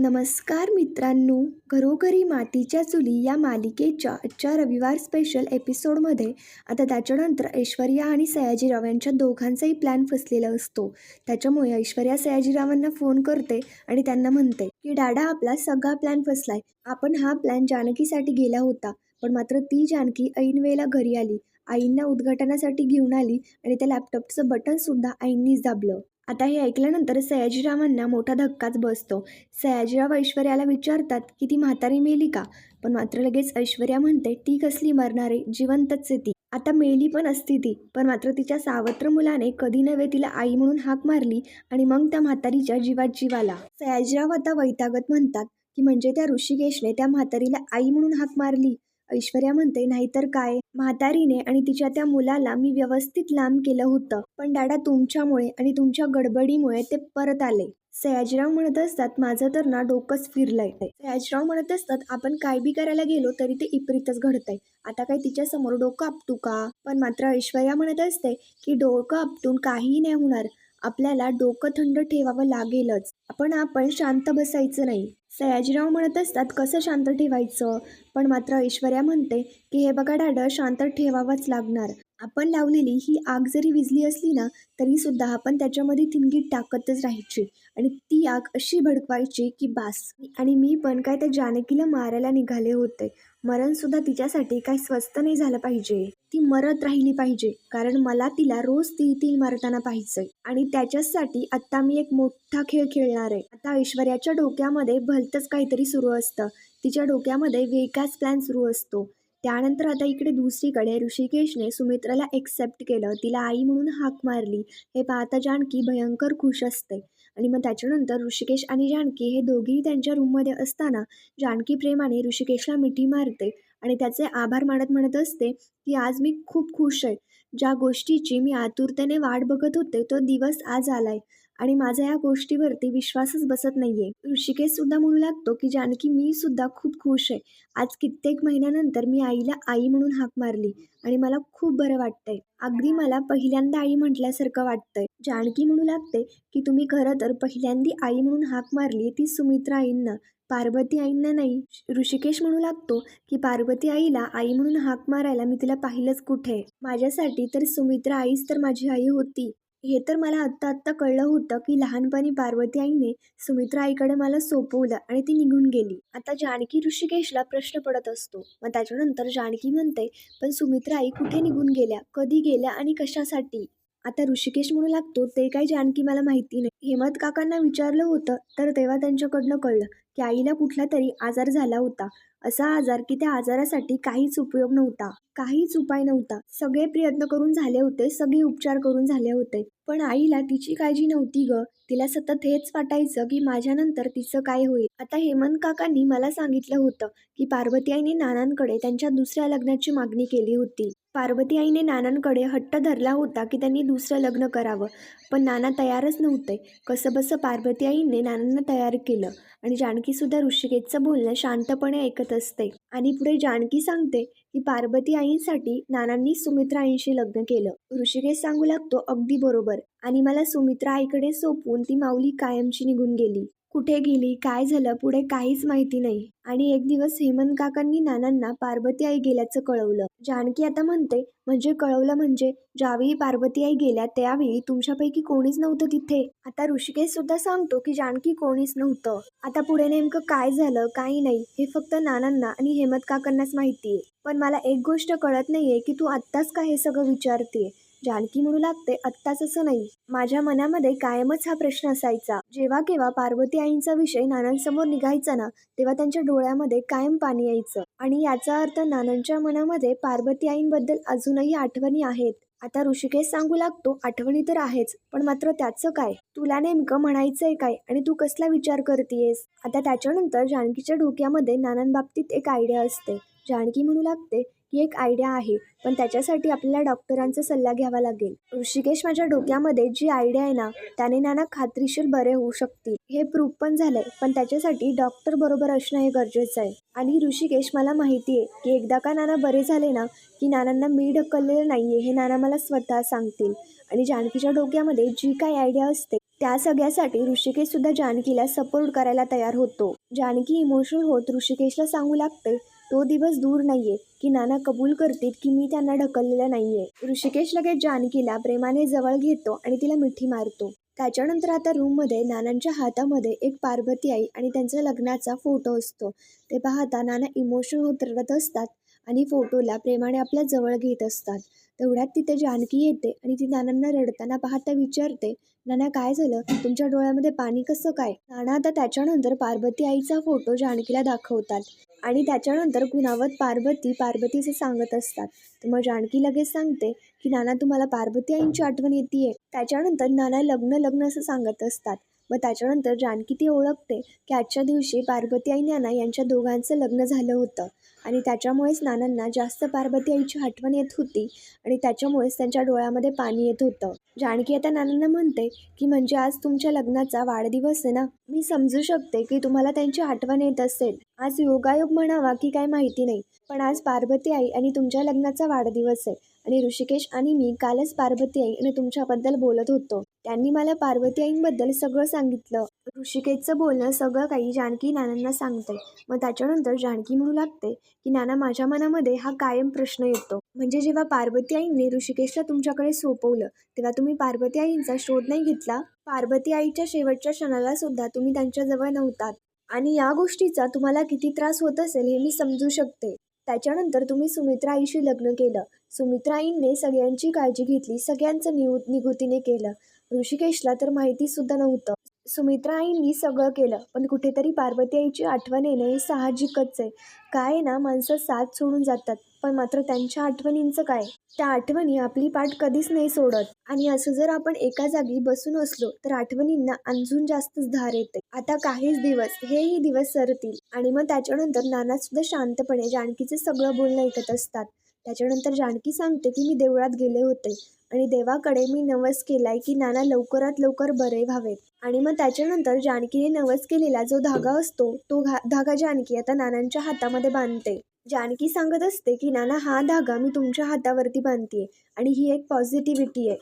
नमस्कार मित्रांनो घरोघरी मातीच्या चुली या मालिकेच्या आजच्या रविवार स्पेशल एपिसोडमध्ये आता त्याच्यानंतर ऐश्वर्या आणि सयाजीराव यांच्या दोघांचाही प्लॅन फसलेला असतो. त्याच्यामुळे ऐश्वर्या सयाजीरावांना फोन करते आणि त्यांना म्हणते की डाडा आपला सगळा प्लॅन फसलाय. आपण हा प्लॅन जानकीसाठी गेला होता पण मात्र ती जानकी ऐनवेळेला घरी आली. आईंना उद्घाटनासाठी घेऊन आली आणि त्या लॅपटॉपचं बटनसुद्धा आईंनीच दाबलं. आता हे ऐकल्यानंतर सयाजीरावांना मोठा धक्काच बसतो. सयाजीराव ऐश्वर्याला विचारतात की ती म्हातारी मेली का? पण मात्र लगेच ऐश्वर्या म्हणते ती कसली मरणारे जिवंतच आहे ती. आता मेली पण असती ती पण मात्र तिच्या सावत्र मुलाने कधी नव्हे तिला आई म्हणून हाक मारली आणि मग त्या म्हातारीच्या जीवात जीवाला. सयाजीराव आता वैतागत म्हणतात की म्हणजे त्या ऋषिकेशने त्या म्हातारीला आई म्हणून हाक मारली? ऐश्वर्या म्हणते नाहीतर काय? म्हातारीने आणि तिच्या त्या मुलाला मी व्यवस्थित लांब केलं होतं. पण दादा तुमच्यामुळे आणि तुमच्या गडबडीमुळे ते परत आले. सयाजीराव म्हणत असतात माझं तर ना डोकंच फिरलंय. सयाजीराव म्हणत असतात आपण काय बी करायला गेलो तरी ते इपरीतच घडतंय. आता काय तिच्या समोर डोकं आपटू का? पण मात्र ऐश्वर्या म्हणत असते की डोकं आपटून काहीही नाही होणार. आपल्याला डोकं थंड ठेवावं लागेलच. आपण आपण शांत बसायचं नाही. सयाजीराव म्हणत असतात कसं शांत ठेवायचं? पण मात्र ऐश्वर्या म्हणते की हे बघा डाडं शांत ठेवावंच लागणार. आपण लावलेली ही आग जरी विझली असली ना तरी सुद्धा आपण त्याच्यामध्ये थिनगी टाकतच राहायची. आणि ती आग अशी भडकवायची की बास. आणि मी पण काय त्या जानकीला मारायला निघाले होते. मरण सुद्धा तिच्यासाठी काही स्वस्त नाही झालं पाहिजे. ती मरत राहिली पाहिजे कारण मला तिला रोज ती ती मारताना पाहिजे आणि त्याच्यासाठी आता मी एक मोठा खेळ खेळणार आहे. आता ऐश्वर्याच्या डोक्यामध्ये भलतंच काहीतरी सुरू असतं. तिच्या डोक्यामध्ये वेगळाच प्लॅन सुरू असतो. त्यानंतर आता इकडे दुसरीकडे ऋषिकेशने सुमित्राला एक्सेप्ट केलं. तिला आई म्हणून हाक मारली. हे पाहता जानकी भयंकर खुश असते. आणि मग त्याच्यानंतर ऋषिकेश आणि जानकी हे दोघेही त्यांच्या रूममध्ये असताना जानकी प्रेमाने ऋषिकेशला मिठी मारते आणि त्याचे आभार मानत म्हणत असते की आज मी खूप खुश आहे. ज्या गोष्टीची मी आतुरतेने वाट बघत होते तो दिवस आज आलाय आणि माझा या गोष्टीवरती विश्वासच बसत नाहीये. ऋषिकेश सुद्धा म्हणू लागतो की जानकी मी सुद्धा खूप खुश आहे. आज कित्येक महिन्यानंतर मी आईला आई म्हणून हाक मारली आणि मला खूप बरं वाटतंय. अगदी मला पहिल्यांदा आई म्हटल्यासारखं वाटतंय. जानकी म्हणू लागते की तुम्ही खरं तर पहिल्यांदी आई म्हणून हाक मारली ती सुमित्रा आईंना. पार्वती आईंना नाही. ऋषिकेश म्हणू लागतो की पार्वती आईला आई म्हणून हाक मारायला मी तिला पाहिलंच कुठे? माझ्यासाठी तर सुमित्रा आईच तर माझी आई होती. हे तर मला आत्ता आत्ता कळलं होतं की लहानपणी पार्वती आईने सुमित्रा आईकडे मला सोपवलं आणि ती निघून गेली. आता जानकी ऋषिकेशला प्रश्न पडत असतो. मग त्याच्यानंतर जानकी म्हणते पण सुमित्रा आई कुठे निघून गेल्या? कधी गेल्या आणि कशासाठी? आता ऋषिकेश म्हणू लागतो ते काही जानकी मला माहिती नाही. हेमंत काकांना विचारलं होतं तर तेव्हा त्यांच्याकडनं कळलं की आईला कुठला तरी आजार झाला होता. असा आजार की त्या आजारासाठी काहीच उपयोग नव्हता. काहीच उपाय नव्हता. सगळे प्रयत्न करून झाले होते सगळे उपचार करून झाले होते. पण आईला तिची काळजी नव्हती ग. तिला सतत हेच वाटायचं की माझ्यानंतर तिचं काय होईल. आता हेमंत काकांनी मला सांगितलं होतं की पार्वती आईने नानांकडे त्यांच्या दुसऱ्या लग्नाची मागणी केली होती. पार्वती आईने नानांकडे हट्ट धरला होता की त्यांनी दुसरं लग्न करावं. पण नाना तयारच नव्हते. कसंबसं पार्वती आईने नानांना तयार केलं आणि जानकीसुद्धा ऋषिकेशचं बोलणं शांतपणे ऐकत असते. आणि पुढे जानकी सांगते की पार्वती आईंसाठी नानांनी सुमित्रा आईंशी लग्न केलं. ऋषिकेश सांगू लागतो अगदी बरोबर. आणि मला सुमित्रा आईकडे सोपवून ती माऊली कायमची निघून गेली. कुठे गेली काय झालं पुढे काहीच माहिती नाही. आणि एक दिवस हेमंत काकांनी नानांना पार्वती आई गेल्याचं कळवलं. जानकी आता म्हणते म्हणजे कळवलं म्हणजे ज्यावेळी पार्वती आई गेल्या त्यावेळी तुमच्यापैकी कोणीच नव्हतं तिथे. आता ऋषिकेश सुद्धा सांगतो की जानकी कोणीच नव्हतं. आता पुढे नेमकं काय झालं काही नाही हे फक्त नानांना आणि हेमंत काकांनाच माहितीये. पण मला एक गोष्ट कळत नाहीये की तू आत्ताच का हे सगळं विचारते जानकी म्हणू लागते आत्ताच असं नाही. माझ्या मनामध्ये कायमच हा प्रश्न असायचा. जेव्हा केव्हा पार्वती आईंचा विषय नानांसमोर निघायचा ना तेव्हा त्यांच्या डोळ्यामध्ये कायम पाणी यायचं. आणि याचा अर्थ नानांच्या मनामध्ये पार्वती आईंबद्दल अजूनही आठवणी आहेत. आता ऋषिकेश सांगू लागतो आठवणी तर आहेच पण मात्र त्याचं काय? तुला नेमकं म्हणायचंय काय? आणि तू कसला विचार करतेयस? आता त्याच्यानंतर जानकीच्या डोक्यामध्ये नानांबाबतीत एक आयडिया असते. जानकी म्हणू लागते ही एक आयडिया आहे. पण त्याच्यासाठी आपल्याला डॉक्टरांचा सल्ला घ्यावा लागेल. ऋषिकेश माझ्या डोक्यामध्ये जी आयडिया आहे ना त्याने नाना खात्रीशीर बरे होऊ शकतील. हे प्रूफ पण झालंय. पण त्याच्यासाठी डॉक्टर बरोबर असणं हे गरजेचं आहे. आणि ऋषिकेश मला माहिती आहे की एकदा का नाना बरे झाले ना की नानांना मी ढकललेलं नाहीये हे नाना मला स्वतः सांगतील. आणि जानकीच्या डोक्यामध्ये जी काही आयडिया असते त्या सगळ्यासाठी ऋषिकेशसुद्धा जानकीला सपोर्ट करायला तयार होतो. जानकी इमोशनल होत ऋषिकेशला सांगू लागते तो दिवस दूर नाहीये की नाना कबूल करतील की मी त्यांना ढकललेलं नाहीये. ऋषिकेश लगेच जानकीला प्रेमाने जवळ घेतो आणि तिला मिठी मारतो. त्याच्यानंतर आता रूममध्ये नानांच्या हातामध्ये एक पार्वती आई आणि त्यांचा लग्नाचा फोटो असतो. ते पाहता नाना इमोशनल होत रडत असतात. आणि फोटोला प्रेमाने आपल्या जवळ घेत असतात. तेवढ्यात तिथे जानकी येते आणि ती नानांना रडताना पाहता विचारते नाना काय झालं? तुमच्या डोळ्यामध्ये पाणी कसं काय? नाना आता त्याच्यानंतर पार्वती आईचा फोटो जानकीला दाखवतात आणि त्याच्यानंतर गुणावत पार्वती पार्वतीचे सांगत असतात. तर मग जानकी लगेच सांगते की नाना तुम्हाला पार्वती आईंची आठवण येते त्याच्यानंतर नाना लग्न लग्न असं सांगत असतात. मग त्याच्यानंतर जानकी ती ओळखते की आजच्या दिवशी पार्वती आई नाना यांच्या दोघांचं लग्न झालं होतं. आणि त्याच्यामुळेच नानांना जास्त पार्वती आईची आठवण येत होती आणि त्याच्यामुळेच त्यांच्या डोळ्यामध्ये पाणी येत होतं. जानकी आता नानांना म्हणते की म्हणजे आज तुमच्या लग्नाचा वाढदिवस आहे ना? मी समजू शकते की तुम्हाला त्यांची आठवण येत असेल. आज योगायोग म्हणावा की काय माहिती नाही. पण आज पार्वती आई आणि तुमच्या लग्नाचा वाढदिवस आहे आणि ऋषिकेश आणि मी कालच पार्वती आई आणि तुमच्याबद्दल बोलत होतो. त्यांनी मला पार्वती आईंबद्दल सगळं सांगितलं. ऋषिकेशचं बोलणं सगळं काही जानकी नानांना सांगते मग त्याच्यानंतर जानकी म्हणू लागते की नाना माझ्या मनामध्ये हा कायम प्रश्न येतो. म्हणजे जेव्हा पार्वती आईंनी ऋषिकेशला तुमच्याकडे सोपवलं तेव्हा तुम्ही पार्वती आईंचा शोध नाही घेतला? पार्वती आईच्या शेवटच्या क्षणाला सुद्धा तुम्ही त्यांच्याजवळ नव्हतात. आणि या गोष्टीचा तुम्हाला किती त्रास होत असेल हे मी समजू शकते. त्याच्यानंतर तुम्ही सुमित्रा आईशी लग्न केलं. सुमित्रा आईंनी सगळ्यांची काळजी घेतली सगळ्यांचं निव निगुतीने केलं. ऋषिकेशला तर माहितीसुद्धा नव्हतं. सुमित्रा आईंनी सगळं केलं पण कुठेतरी पार्वती आईची आठवण येणं हे साहजिकच आहे. काय आहे ना माणसं साथ सोडून जातात पण मात्र त्यांच्या आठवणींचं काय? त्या आठवणी आपली पाठ कधीच नाही सोडत. आणि असं जर आपण एका जागी बसून असलो तर आठवणींना अंजून जास्तच धार येते. आता काहीच दिवस हेही दिवस सरतील. आणि मग त्याच्यानंतर नाना सुद्धा शांतपणे जानकीचं सगळं बोलणं ऐकत असतात. त्याच्यानंतर जानकी सांगते की मी देवळात गेले होते आणि देवाकडे मी नवस केलाय की नाना लवकरात लवकर बरे व्हावेत. आणि मग त्याच्यानंतर जानकीने नवस केलेला जो धागा असतो तो घा धागा जानकी आता नानांच्या हातामध्ये बांधते. जानकी सांगत असते की नाना हा धागा मी तुमच्या हातावरती बांधते आणि ही एक पॉझिटिव्हिटी आहे.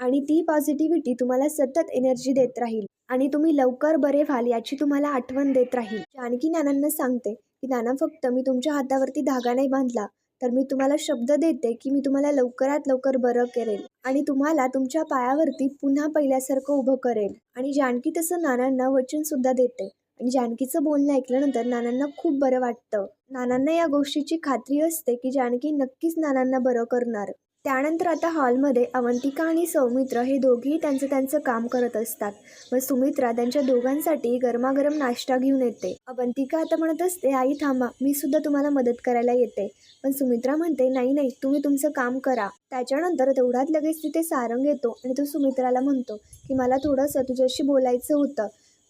आणि ती पॉझिटिव्हिटी तुम्हाला सतत एनर्जी देत राहील आणि तुम्ही लवकर बरे व्हाल याची तुम्हाला आठवण देत राहील. जानकी नानांना सांगते की नाना फक्त मी तुमच्या हातावरती धागा नाही बांधला तर मी तुम्हाला शब्द देते की मी तुम्हाला लवकरात लवकर बरं करेल आणि तुम्हाला तुमच्या पायावरती पुन्हा पहिल्यासारखं उभं करेल. आणि जानकी तसं नानांना वचनसुद्धा देते. आणि जानकीचं बोलणं ऐकल्यानंतर नानांना खूप बरं वाटतं. नानांना या गोष्टीची खात्री असते की जानकी नक्कीच नानांना बरं करणार. त्यानंतर आता हॉलमध्ये अवंतिका आणि सौमित्र हे दोघेही त्यांचं त्यांचं काम करत असतात. मग सुमित्रा त्यांच्या दोघांसाठी गरमागरम नाश्ता घेऊन येते. अवंतिका आता म्हणत असते आई थांबा मी सुद्धा तुम्हाला मदत करायला येते. पण सुमित्रा म्हणते नाही नाही तुम्ही तुमचं काम करा. त्याच्यानंतर तेवढ्यात लगेच तिथे सारंग येतो आणि तो सुमित्राला म्हणतो की मला थोडंसं तुझ्याशी बोलायचं होतं.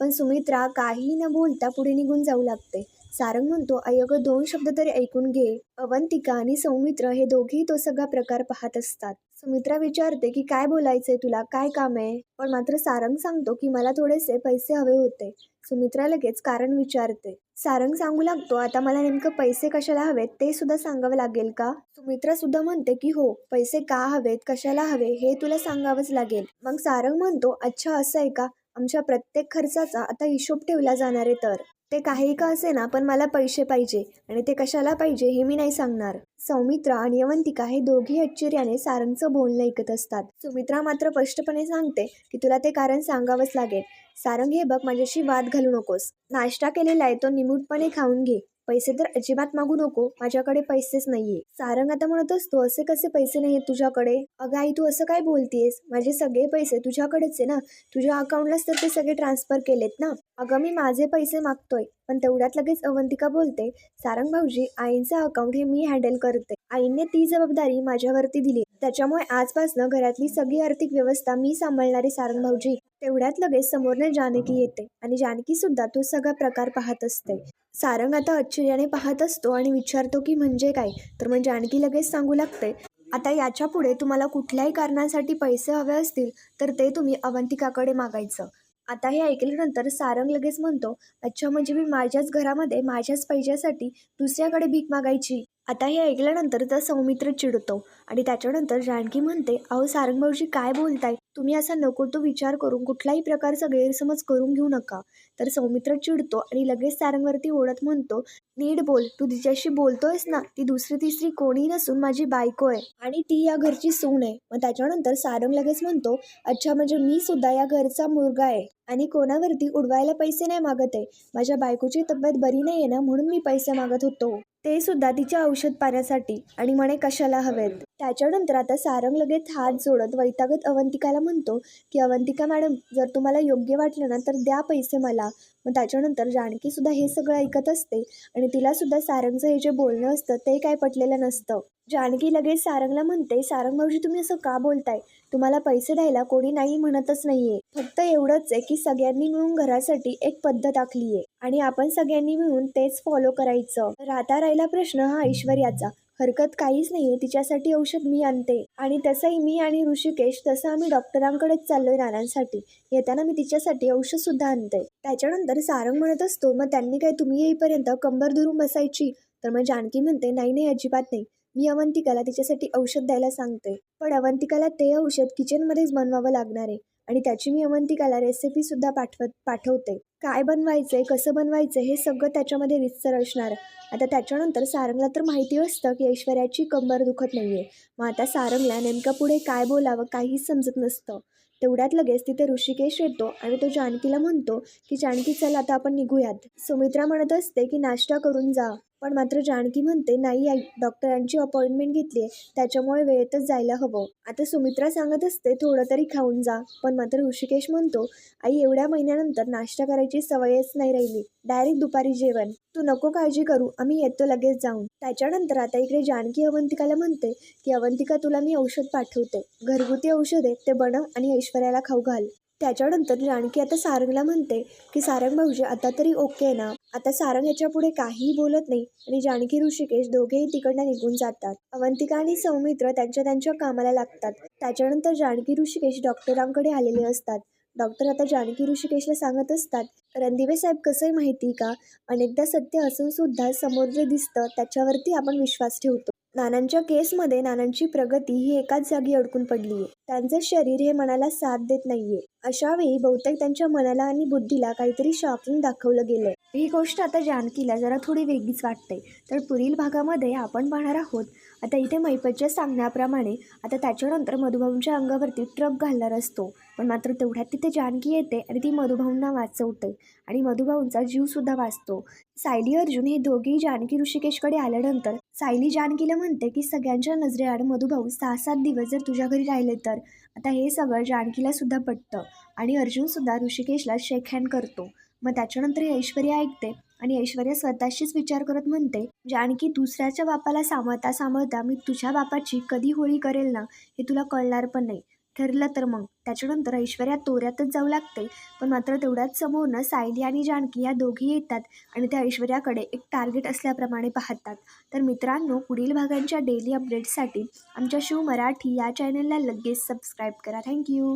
पण सुमित्रा काही न बोलता पुढे निघून जाऊ लागते. सारंग म्हणतो अयगं दोन शब्द तरी ऐकून घे. अवंतिका आणि सौमित्र हे दोघेही तो सगळा प्रकार पाहत असतात. सुमित्रा विचारते की काय बोलायचंय तुला? काय काम आहे? पण मात्र सारंग सांगतो की मला थोडेसे पैसे हवे होते. सुमित्रा लगेच कारण विचारते. सारंग सांगू लागतो? आता मला नेमकं पैसे कशाला हवेत? ते सुद्धा सांगावं लागेल का? सुमित्रा सुद्धा म्हणते की हो पैसे का हवेत? कशाला हवे? हे तुला सांगावंच लागेल. मग सारंग म्हणतो अच्छा असं आहे का? आमच्या प्रत्येक खर्चाचा आता हिशोब ठेवला जाणार आहे तर. ते काही का असे ना पण मला पैसे पाहिजे आणि ते कशाला पाहिजे हे मी नाही सांगणार. सौमित्रा आणि अवंतिका हे दोघे आश्चर्याने सारंगचं बोलणं ऐकत असतात. सुमित्रा मात्र स्पष्टपणे सांगते की तुला ते कारण सांगावंच लागेल. सारंग हे बघ माझ्याशी वाद घालू नकोस. नाश्ता केलेला आहे तो निमूटपणे खाऊन घे. पैसे तर अजिबात मागू नको माझ्याकडे पैसेच नाहीये. सारंग आता म्हणत असतो असे कसे पैसे नाहीये तुझ्याकडे? अगं आई तू असं काय बोलतेस माझे सगळे पैसे तुझ्याकडेच आहे ना? तुझ्या अकाउंटलाच तर ते सगळे ट्रान्सफर केलेत ना? अगं मी माझे पैसे मागतोय पण तेवढ्यात लगेच अवंतिका बोलते सारंग भाऊजी आईंचं अकाउंट हे मी हँडल करते. आईने ती जबाबदारी माझ्यावरती दिली. त्याच्यामुळे आजपासनं घरातली सगळी आर्थिक व्यवस्था मी सांभाळणारे सारंग भाऊजी. तेवढ्यात लगेच समोरने जानकी येते आणि जानकी सुद्धा तो सगळा प्रकार पाहत असते. सारंग आता आश्चर्याने पाहत असतो आणि विचारतो की म्हणजे काय? तर मग जानकी लगेच सांगू लागते आता याच्यापुढे तुम्हाला कुठल्याही कारणासाठी पैसे हवे असतील तर ते तुम्ही अवंतिकाकडे मागायचं. आता हे ऐकल्यानंतर सारंग लगेच म्हणतो अच्छा म्हणजे मी माझ्याच घरामध्ये माझ्याच पैशासाठी दुसऱ्याकडे भीक मागायची? आता हे ऐकल्यानंतर तर सौमित्र चिडतो आणि त्याच्यानंतर जानकी म्हणते अहो सारंग भाऊजी काय बोलताय? तुम्ही असा नको तो विचार करून कुठलाही प्रकारचा गैरसमज करून घेऊ नका. तर सौमित्र चिडतो आणि लगेच सारंगवरती ओढत म्हणतो नीट बोल तू तिच्याशी बोलतोयस ना ती दुसरी तिसरी कोणी नसून माझी बायको आहे आणि ती या घरची सून आहे. मग त्याच्यानंतर सारंग लगेच म्हणतो अच्छा म्हणजे मी सुद्धा या घरचा मुलगा आहे आणि कोणावरती उडवायला पैसे नाही मागत आहे. माझ्या बायकोची तब्येत बरी नाही आहे ना म्हणून मी पैसे मागत होतो. ते सुद्धा तिच्या औषध पाण्यासाठी आणि म्हणे कशाला हवेत? त्याच्यानंतर आता सारंग लगेच हात जोडत वैतागत अवंतिकाला म्हणतो की अवंतिका मॅडम जर तुम्हाला योग्य वाटलं ना तर द्या पैसे मला. मग त्याच्यानंतर जानकीसुद्धा हे सगळं ऐकत असते आणि तिलासुद्धा सारंगचं हे जे बोलणं असतं ते काय पटलेलं नसतं. जानकी लगेच सारंगला म्हणते सारंग भाऊजी तुम्ही असं का बोलताय? तुम्हाला पैसे द्यायला कोणी नाही म्हणतच नाहीये. फक्त एवढंच आहे की सगळ्यांनी मिळून घरासाठी एक पद्धत आखली आहे आणि आपण सगळ्यांनी मिळून तेच फॉलो करायचं. राहता राहिला प्रश्न हा ऐश्वर्याचा. हरकत काहीच नाहीये. तिच्यासाठी औषध मी आणते. आणि तसंही मी आणि ऋषिकेश तसं आम्ही डॉक्टरांकडेच चाललोय नानांसाठी. येताना मी तिच्यासाठी औषध सुद्धा आणते. त्याच्यानंतर सारंग म्हणत असतो मग त्यांनी काय तुम्ही येईपर्यंत कंबर धरून बसायची? तर मग जानकी म्हणते नाही नाही अजिबात नाही. मी अवंतिकाला तिच्यासाठी औषध द्यायला सांगते. पण अवंतिकाला ते औषध किचनमध्येच बनवावं लागणार आहे. आणि त्याची मी अवंतिकाला रेसिपी सुद्धा पाठवत पाठवते. काय बनवायचं आहे कसं बनवायचं हे सगळं त्याच्यामध्ये रितसर असणार. आता त्याच्यानंतर सारंगला तर माहिती असतं की ऐश्वर्याची कंबर दुखत नाही आहे मग आता सारंगला नेमकं पुढे काय बोलावं काहीच समजत नसतं. तेवढ्यात लगेच तिथे ऋषिकेश येतो आणि तो जानकीला म्हणतो की जानकी चल आता आपण निघूयात. सुमित्रा म्हणत असते की नाश्ता करून जा. पण मात्र जानकी म्हणते नाही आई डॉक्टरांची अपॉइंटमेंट घेतली आहे त्याच्यामुळे वेळेतच जायला हवं. आता सुमित्रा सांगत असते थोडं तरी खाऊन जा. पण मात्र ऋषिकेश म्हणतो आई एवढ्या महिन्यानंतर नाश्ता करायची सवयच नाही राहिली. डायरेक्ट दुपारी जेवण. तू नको काळजी करू आम्ही येतो लगेच जाऊन. त्याच्यानंतर आता इकडे जानकी अवंतिकाला म्हणते की अवंतिका तुला मी औषध पाठवते. घरगुती औषध आहे ते बनव आणि ऐश्वर्याला खाऊ घाल. त्याच्यानंतर जानकी आता सारंगला म्हणते की सारंग भाऊजी आता तरी ओके ना? आता सारंग याच्यापुढे काहीही बोलत नाही आणि जानकी ऋषिकेश दोघेही तिकडनं निघून जातात. अवंतिका आणि सौमित्र त्यांच्या त्यांच्या कामाला लागतात. त्याच्यानंतर जानकी ऋषिकेश डॉक्टरांकडे आलेले असतात. डॉक्टर आता जानकी ऋषिकेशला सांगत असतात रणदिवे साहेब कसं आहे माहिती का? अनेकदा सत्य असून सुद्धा समोर जे दिसतं त्याच्यावरती आपण विश्वास ठेवतो. नानांच्या केसमध्ये नानांची प्रगती ही एकाच जागी अडकून पडली आहे त्यांचं शरीर हे मनाला साथ देत नाहीये. अशावेळी बहुतेक त्यांच्या मनाला आणि बुद्धीला काहीतरी शॉकिंग दाखवलं गेलंय. ही गोष्ट आता जानकीला जरा थोडी वेगळीच वाटते. तर पुढील भागामध्ये आपण पाहणार आहोत. आता इथे मैपतच्या सांगण्याप्रमाणे आता त्याच्यानंतर मधुभाऊंच्या अंगावरती ट्रक घालणार असतो. पण मात्र तेवढ्यात तिथे जानकी येते आणि ती मधुभाऊंना वाचवते आणि मधुभाऊंचा जीवसुद्धा वाचतो. सायली अर्जुन हे दोघेही जानकी ऋषिकेशकडे आल्यानंतर सायली जानकीला म्हणते की सगळ्यांच्या नजरेआड मधुभाऊ सहा सात दिवस जर तुझ्या घरी राहिले तर आता हे सगळं जानकीला सुद्धा पटतं. आणि अर्जुनसुद्धा ऋषिकेशला शेक हँड करतो. मग त्याच्यानंतर ऐश्वर्या ऐकते आणि ऐश्वर्या स्वतःशीच विचार करत म्हणते जानकी दुसऱ्याच्या बापाला सांभाळता सांभाळता मी तुझ्या बापाची कधी होळी करेल ना? हे तुला कळणार पण नाही. ठरलं तर मग. त्याच्यानंतर ऐश्वर्या तोऱ्यातच जाऊ लागते. पण मात्र तेवढ्याच समोरनं सायली आणि जानकी या दोघी येतात आणि त्या ऐश्वर्याकडे एक टार्गेट असल्याप्रमाणे पाहतात. तर मित्रांनो पुढील भागांच्या डेली अपडेट्ससाठी आमच्या शिव मराठी या चॅनलला लगेच सबस्क्राईब करा. थँक्यू